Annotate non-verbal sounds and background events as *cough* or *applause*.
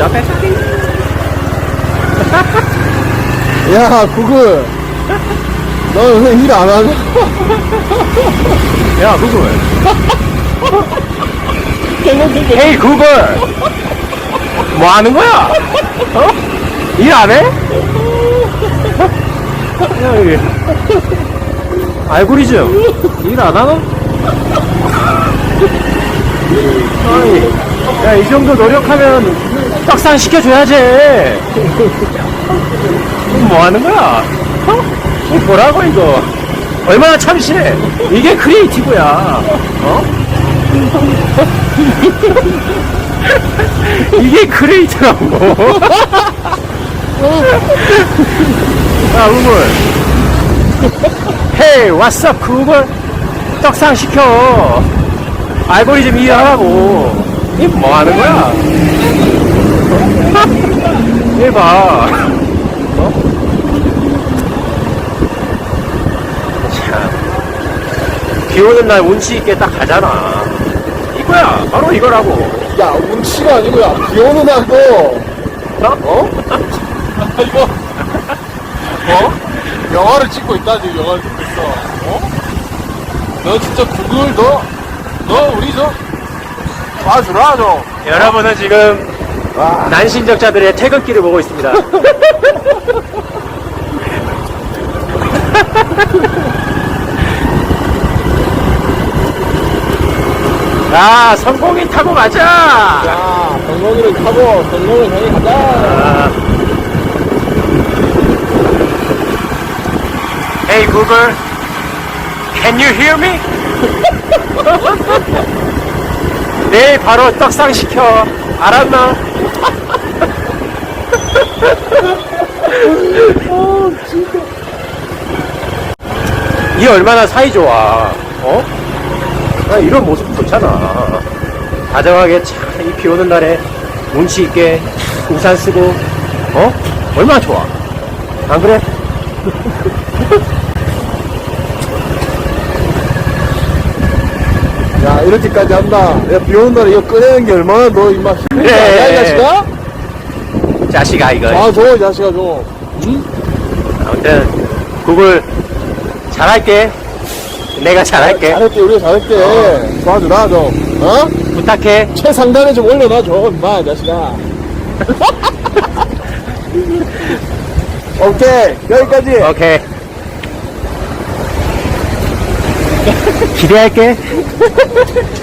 점프 야, 구글. 너왜일안 하냐? 야 구글 헤이 구글 뭐 하는 거야? 어? 일 안 해? 야, 이게. 알고리즘 일 안 하나? 아이, 야, 이 정도 노력하면 떡상 시켜줘야지. 뭐 하는 거야? 어? 뭐라고, 이거? 얼마나 참신해. 이게 크리에이티브야. 어? *laughs* 이게 크리에이티브라고. 야, *laughs* 우물. 헤이, 왓썹, 구글. 떡상 시켜. 알고리즘 이해하라고. 이뭐 하는 거야? 얘 봐. 어? 참. 비 오는 날 운치 있게 딱 가잖아. 이거야. 바로 이거라고. 야, 운치가 아니고, 야, 비 오는 날도, 어? 이거, 어? 영화를 찍고 있다, 지금 영화를 찍고 있어. 어? 너 진짜 구글, 너, 너 우리 저, 봐주라, 좀. 여러분은 지금 와. 난신적자들의 퇴근길을 보고 있습니다. *laughs* 아, 성공이 타고 가자! 자, 덩덩이를 타고, 덩덩이를 향해 가자. 아. Hey Google, can you hear me? *laughs* 내일 바로 떡상 시켜. 알았나? 이 얼마나 사이 좋아. 어? 나 이런 모습 좋잖아. 다정하게 참이 비 오는 날에 운치 있게 우산 쓰고 어? 얼마나 좋아. 안 그래? 야, 이렇게까지 한다. 야, 비 오는 날에 이거 꺼내는 게 얼마나 너 임마 힘들지. 않냐, 이 자식아? 자식아 이거. 아, 줘, 이 자식아, 줘. 응? 아무튼 구글 잘할게. 내가 잘할게. 잘했게, 우리가 잘했게. 도와주라, 좀. 어? 부탁해. 최상단에 좀 올려놔 줘, 임마, 이 자식아. *laughs* 오케이, 여기까지. 오케이. 기대할게. *laughs*